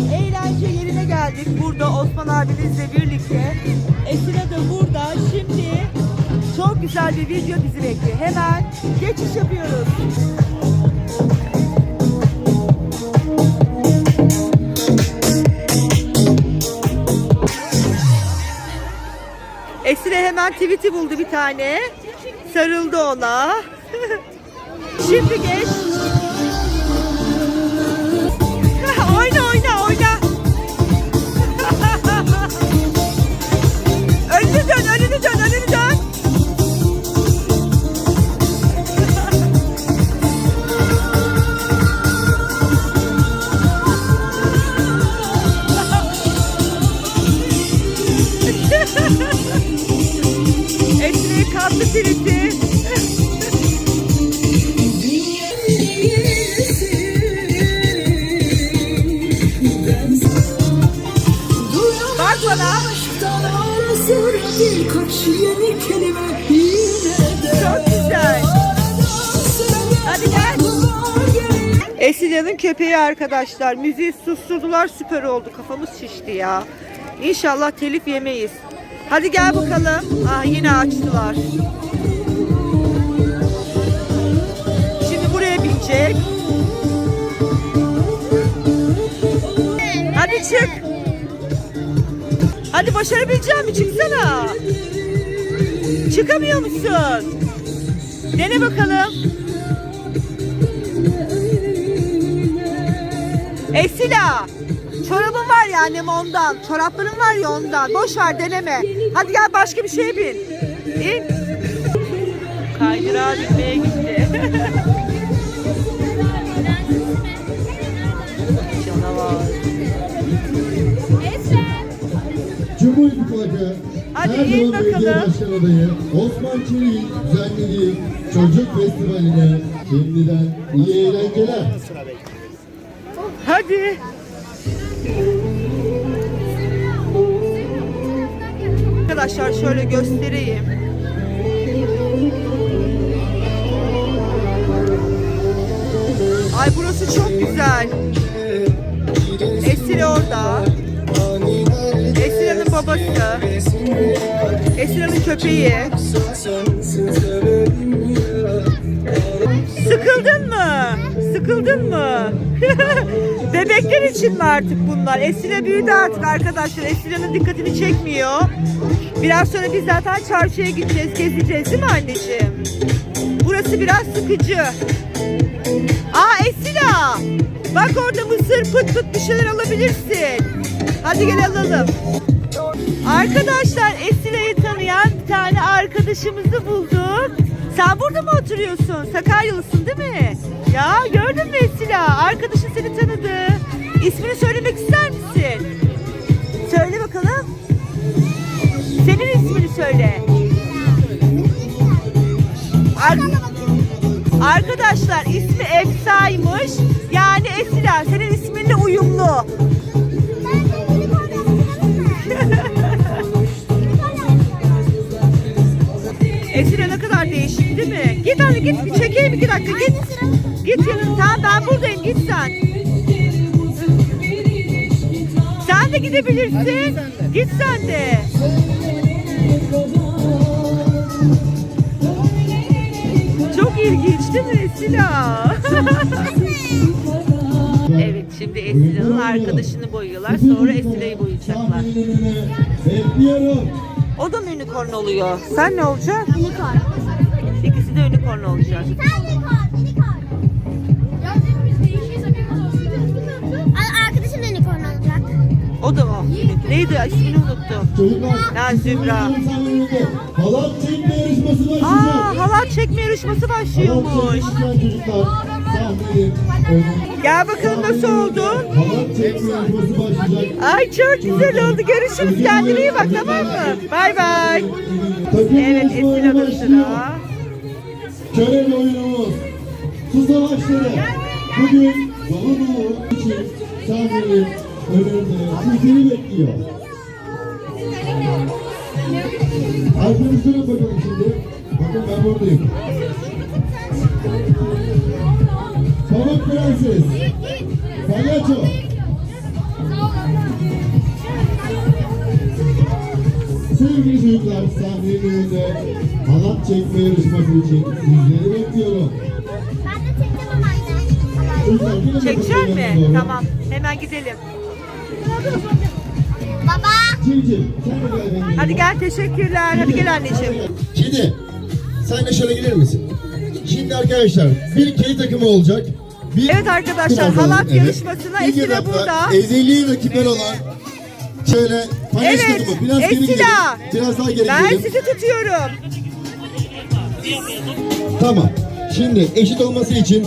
eğlence yerine geldik. Burada Osman abinizle birlikte. Esra da burada. Şimdi çok güzel bir video bizi bekliyor. Hemen geçiş yapıyoruz. Esra hemen tweet'i buldu bir tane. Sarıldı ona. Şimdi geç. Tweet'i. Bak bana. Çok güzel. Köpeği arkadaşlar. Müziği susturdular süper oldu. Kafamız şişti ya. İnşallah telif yemeyiz. Hadi gel bakalım. Ah yine açtılar. Şimdi buraya binecek. Hadi çık. Hadi başarabileceğim mi? Çıksana. Çıkamıyor musun? Dene bakalım. Esila. Çorabın var ya annem ondan. Çorapların var ya ondan. Boş ver deneme. Hadi gel başka bir şeye bin. İn. Kaydırağa binmeye gitti. Canavar. Cumhuriyet Plakı Hadi her in zaman belediye bakalım. başkan adayı Osman Çelik'in düzenlediği çocuk festivaline şimdiden iyi eğlenceler. Hadi. Arkadaşlar şöyle göstereyim. Ay burası çok güzel. Esile orada. Esile'nin babası. Esile'nin köpeği. Sıkıldın mı? Sıkıldın mı? Bebekler için mi artık bunlar? Esile büyüdü artık arkadaşlar. Esile'nin dikkatini çekmiyor. Biraz sonra biz zaten çarşıya gideceğiz, gezeceğiz değil mi anneciğim? Burası biraz sıkıcı. Aa Esila! Bak orada mısır pıt pıt bir şeyler alabilirsin. Hadi gel alalım. Arkadaşlar Esile'yi tanıyan bir tane arkadaşımızı bulduk. Sen burada mı oturuyorsun? Sakaryalısın değil mi? Ya seni tanıdı. İsmini söylemek ister misin? Söyle bakalım. Senin ismini söyle. Ar- Arkadaşlar ismi Efsa'ymış. Yani Esila senin isminle uyumlu. Esile ne kadar değişik değil mi? Git hadi git bir çekeyim iki dakika git. Git yanım tamam ben buradayım git sen. Sen de gidebilirsin. Git sen de. Çok ilginç değil mi Esila? evet şimdi Esila'nın arkadaşını boyuyorlar. Sonra Esila'yı boyayacaklar. Bekliyorum. O da mı unicorn oluyor? Sen ne olacaksın? Unicorn. İkisi de unicorn olacak. Sen unicorn. Neydi? İsmini unuttum. Ha, Zümra. Halat çekme yarışması başlayacak. Aa, halat çekme yarışması başlıyormuş. Gel bakalım nasıl başlayacak. Ay çok güzel oldu. Görüşürüz. Kendine iyi bak tamam mı? Bay bay. Evet da başlıyor. sıra. Kören oyunumuz. Su savaşları. Bugün Zavanoğlu için sahnenin böyle bekliyor. Arkanızı dönün bakalım şimdi. Bakın ben buradayım. Pamuk Prenses. Palyaço. Sevgili çocuklar sahnenin önünde halat çekme yarışması için sizleri bekliyorum. Ben de çektim ama. Çekecek mi? Tamam. Hemen gidelim. Baba. Hadi gel teşekkürler. Hadi gel anneciğim. Kedi sen de şöyle gelir misin? Şimdi arkadaşlar bir kedi takımı olacak. Bir Evet arkadaşlar, halat yarışmasına İlk Esile burada. Ezeli rakipler olan şöyle paylaş Evet, takımı. Biraz geri gidelim. Esila. Biraz daha geri Ben gidelim. sizi tutuyorum. Tamam. Şimdi eşit olması için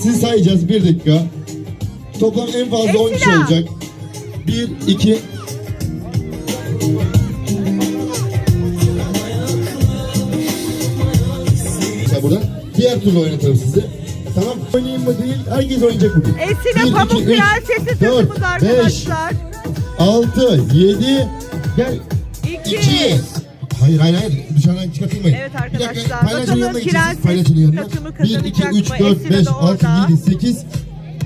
siz sayacağız bir dakika. Toplam en fazla 10 kişi Esila. olacak. 1, 2, Sen burada. Diğer türlü oynatırım sizi. Tamam. Oynayayım mı değil. Herkes oynayacak bugün. Esile Bir, Pamuk iki, üç, Prensesi dört, takımız beş, arkadaşlar. 6, 7, gel. 2. 2. Hayır hayır hayır dışarıdan çıkartılmayın. Evet Bir dakika, arkadaşlar, paylaşın bakalım yanına Prenses paylaşın yanına. takımı 1, 2, kazanacak 3, mı? 4, Esra 5, da 6, orada. 7, 8.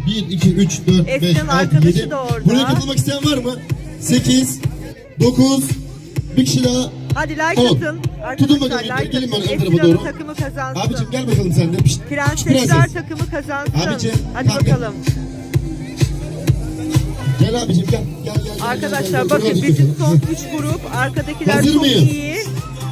1, 2, 3, 4, 5, Esra'nın 6, arkadaşı 7. da orada. Buraya katılmak isteyen var mı? 8, 9, bir kişi daha. Hadi like On. atın. Tutun Arkadaşlar bakalım, like gelin bana atın. ön tarafa doğru. takımı kazansın. Abicim gel bakalım sen de. Pişt, Prensesler prenses. takımı kazansın. Abicim, Hadi kalk. bakalım. Gel abicim gel. Gel gel. gel, Arkadaşlar gel, gel, bakın gel, bizim gel. son 3 grup. Arkadakiler Hazır çok mıyız? iyi.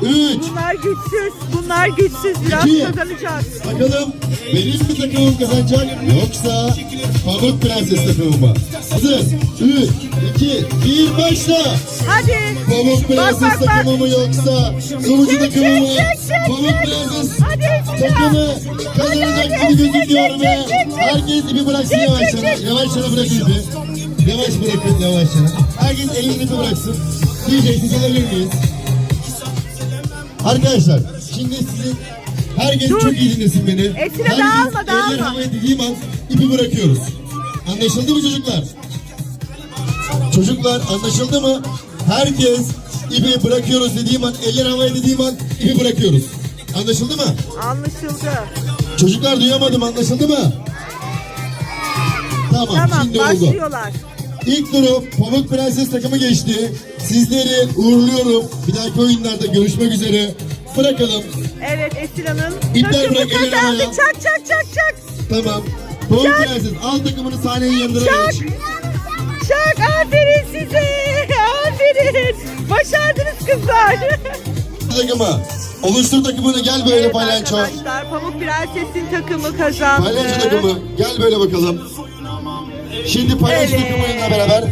3, Bunlar güçsüz. Bunlar güçsüz. Biraz İki. kazanacağız. Bakalım benim mi takımım kazanacak yoksa Pamuk Prenses takımı mı? Hazır. 3, 2, 1 başla. Hadi. Pamuk Prenses bak, bak. takımı mı yoksa Çek, takımı mı? Pamuk. Prenses takımı kazanacak gibi gözüküyor ve herkes ipi bıraksın yavaş çek. Yavaş yana bırakın ipi. Yavaş bırakın yavaş yana. Herkes elini ipi bıraksın. DJ siz alabilir miyiz? Arkadaşlar şimdi sizin herkes Dur. çok iyi dinlesin beni. Esra, Herkes dağılma, eller dağılma. havaya dediğim an ipi bırakıyoruz. Anlaşıldı mı çocuklar? Çocuklar anlaşıldı mı? Herkes ipi bırakıyoruz dediğim an, eller havaya dediğim an ipi bırakıyoruz. Anlaşıldı mı? Anlaşıldı. Çocuklar duyamadım anlaşıldı mı? Tamam, Tamam şimdi oldu. İlk grup Pamuk Prenses takımı geçti. Sizleri uğurluyorum. Bir dahaki oyunlarda görüşmek üzere. Bırakalım. Evet Esra'nın İpler takımı bırak, elini ayağa. Çak çak çak çak. Tamam. Pamuk Çak. Prenses al takımını sahnenin yanına Çak. geç. Çak aferin size. Aferin. Başardınız kızlar. Takımı. Oluştur takımını gel böyle Evet palyanço. arkadaşlar Pamuk Prenses'in takımı kazandı. Palyanço takımı gel böyle bakalım. Şimdi palyanço Evet. beraber